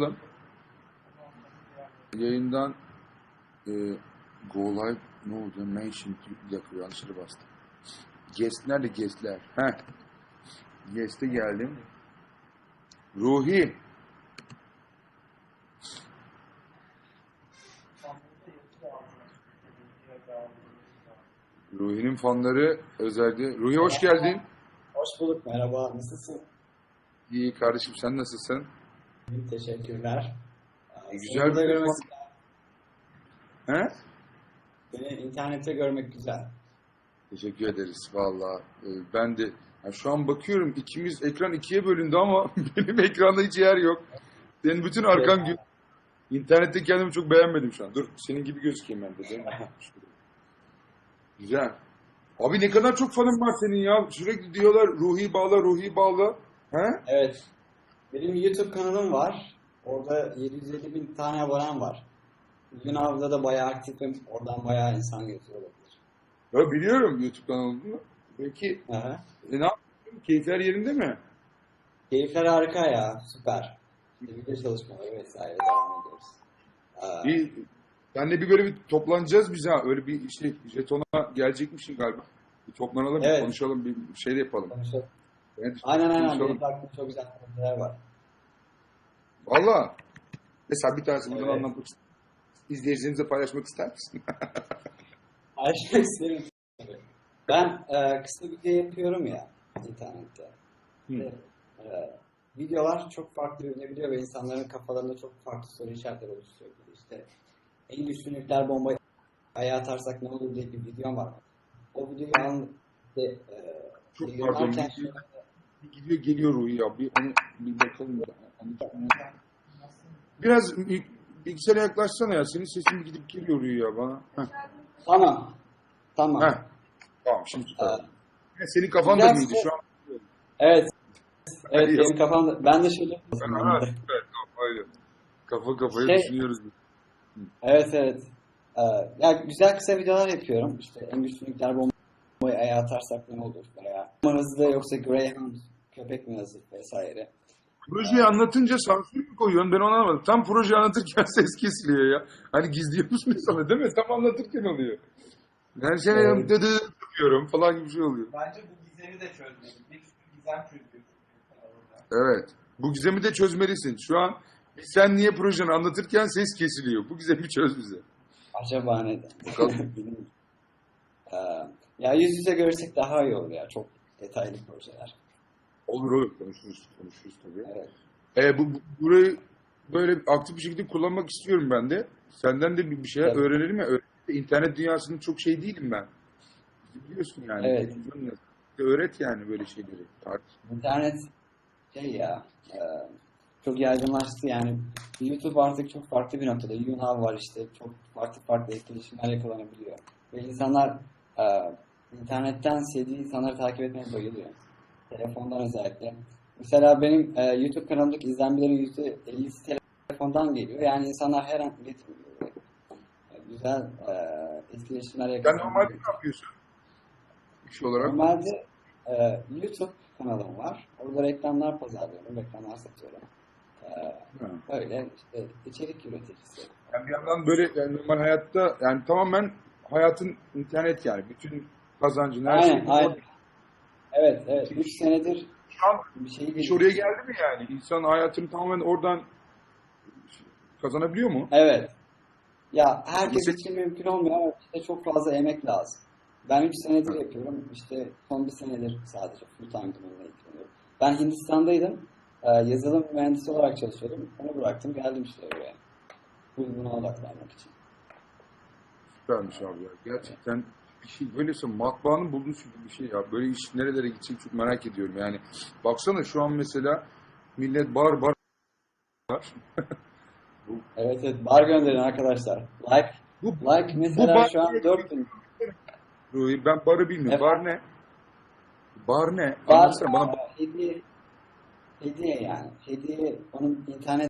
Ulan. Yayından e, Go Live ne oldu? Mention bir dakika yanlışlıkla bastım. Guest nerede guestler? Heh. Guest'e geldim. Ruhi. Ruhi'nin fanları özellikle. Ruhi hoş geldin. Hoş bulduk. Merhaba. Nasılsın? İyi kardeşim sen nasılsın? Teşekkürler. Güzel seni bir görmek güzel. He? Beni internette görmek güzel. Teşekkür ederiz valla. Ee, ben de ya şu an bakıyorum ikimiz ekran ikiye bölündü ama benim ekranda hiç yer yok. Senin bütün arkan gö- İnternette kendimi çok beğenmedim şu an. Dur senin gibi gözükeyim ben de. Güzel. Abi ne kadar çok fanın var senin ya. Sürekli diyorlar Ruhi bağla, Ruhi bağla. He? Evet. Benim YouTube kanalım var. Orada 750 bin tane abonem var. Yunav'da da bayağı aktifim. Oradan bayağı insan getiriyor olabilir. Ya biliyorum YouTube kanalını. Peki Aha. e, ne yapıyorsun? Keyifler yerinde mi? Keyifler harika ya. Süper. Video çalışmaları vesaire devam ediyoruz. Ee, Bir, senle bir böyle bir toplanacağız biz ha. Öyle bir işte jetona gelecekmişsin galiba. Bir toplanalım, bir Evet. konuşalım, bir şey de yapalım. konuşalım. Aynen aynen. Benim aklımda çok güzel projeler var. Valla. Mesela bir tanesi buradan Evet. anlatmak ister İzleyicilerimize paylaşmak ister misin? Paylaşmak isterim. Ben e, kısa video yapıyorum ya internette. Ve, e, videolar çok farklı görünebiliyor ve insanların kafalarında çok farklı soru işaretleri oluşturuyor. İşte en güçlü nükleer bombayı ayağa atarsak ne olur diye bir videom var. O videoyu an, de, e, Çok pardon. şöyle- Bir gidiyor geliyor Ruhi ya. Bir, onu, bir bakalım. ya. Biraz bir- bilgisayara yaklaşsana ya. Senin sesin gidip geliyor Ruhi ya bana. Heh. Tamam. Tamam. Heh. Tamam şimdi tutalım. Ee, Senin kafan da mıydı da- şu an? Evet. Evet benim kafamda. Ben de şöyle. Evet. Kafa kafaya Şey- düşünüyoruz. Evet evet. Ee, ya güzel kısa videolar yapıyorum. İşte en güçlü nükleer bombayı ayağa atarsak ne olur veya mı hızlı yoksa Greyhound köpek mi hızlı vesaire. Projeyi anlatınca sansür mü koyuyorsun? Ben onu anlamadım. Tam projeyi anlatırken ses kesiliyor ya. Hani gizliyormuş mesela değil mi? Tam anlatırken oluyor. Ben seni Evet. dıdı yapıyorum falan gibi bir şey oluyor. Bence bu gizemi de sürü gizem çözüyor. Evet. Bu gizemi de çözmelisin. Şu an sen niye projeni anlatırken ses kesiliyor. Bu gizemi çöz bize. Acaba neden? Bilmiyorum. Ee, ya yüz yüze görürsek daha iyi olur ya. Çok detaylı projeler. Olur olur. Konuşuruz. Konuşuruz tabii. Evet. E, bu, bu- burayı böyle aktif bir şekilde kullanmak istiyorum ben de. Senden de bir, bir şeyler Tabii. öğrenelim ya. İnternet dünyasının çok şey değilim ben. Biliyorsun yani. Evet. Öğret yani böyle şeyleri. Tartış. İnternet şey ya e, çok yaygınlaştı yani YouTube artık çok farklı bir noktada. YouNow var işte çok farklı farklı etkileşimler yakalanabiliyor. Ve insanlar e, internetten sevdiği insanları takip etmeye bayılıyor. Telefondan özellikle. Mesela benim e, YouTube kanalımdaki izlenmelerin %50'si telefondan geliyor. Yani insanlar her an iletişim e, güzel e, etkileşimler Sen yakalıyor. normalde ne yapıyorsun? İş olarak. Normalde e, YouTube kanalım var. Orada reklamlar pazarlıyorum, reklamlar satıyorum. E, Ha. öyle işte içerik üreticisi. Yani bir yandan böyle yani normal hayatta yani tamamen hayatın internet yani. Bütün kazancın her Aynen, şey. aynen. Evet, evet. 3 senedir Şu an bir şey değil. oraya geldi mi yani? İnsan hayatını tamamen oradan kazanabiliyor mu? Evet. Ya herkes Mesela- için mümkün olmuyor ama işte çok fazla emek lazım. Ben 3 senedir yapıyorum. İşte son bir senedir sadece full time bununla ilgileniyorum. Ben Hindistan'daydım. E, yazılım mühendisi olarak çalışıyordum. Onu bıraktım. Geldim işte oraya. Bu buna odaklanmak için. Süpermiş abi ya. Gerçekten bir böylese matbaanın bulduğu çünkü bir şey ya. Böyle iş nerelere gidecek çok merak ediyorum yani. Baksana şu an mesela millet bar bar Evet evet bar gönderin arkadaşlar. Like bu, like mesela bar- şu an 4000. Ruhi, ben barı bilmiyorum. Bar ne? Bar ne? Bar Anlatsana bana. hediye hediye yani. Hediye onun internet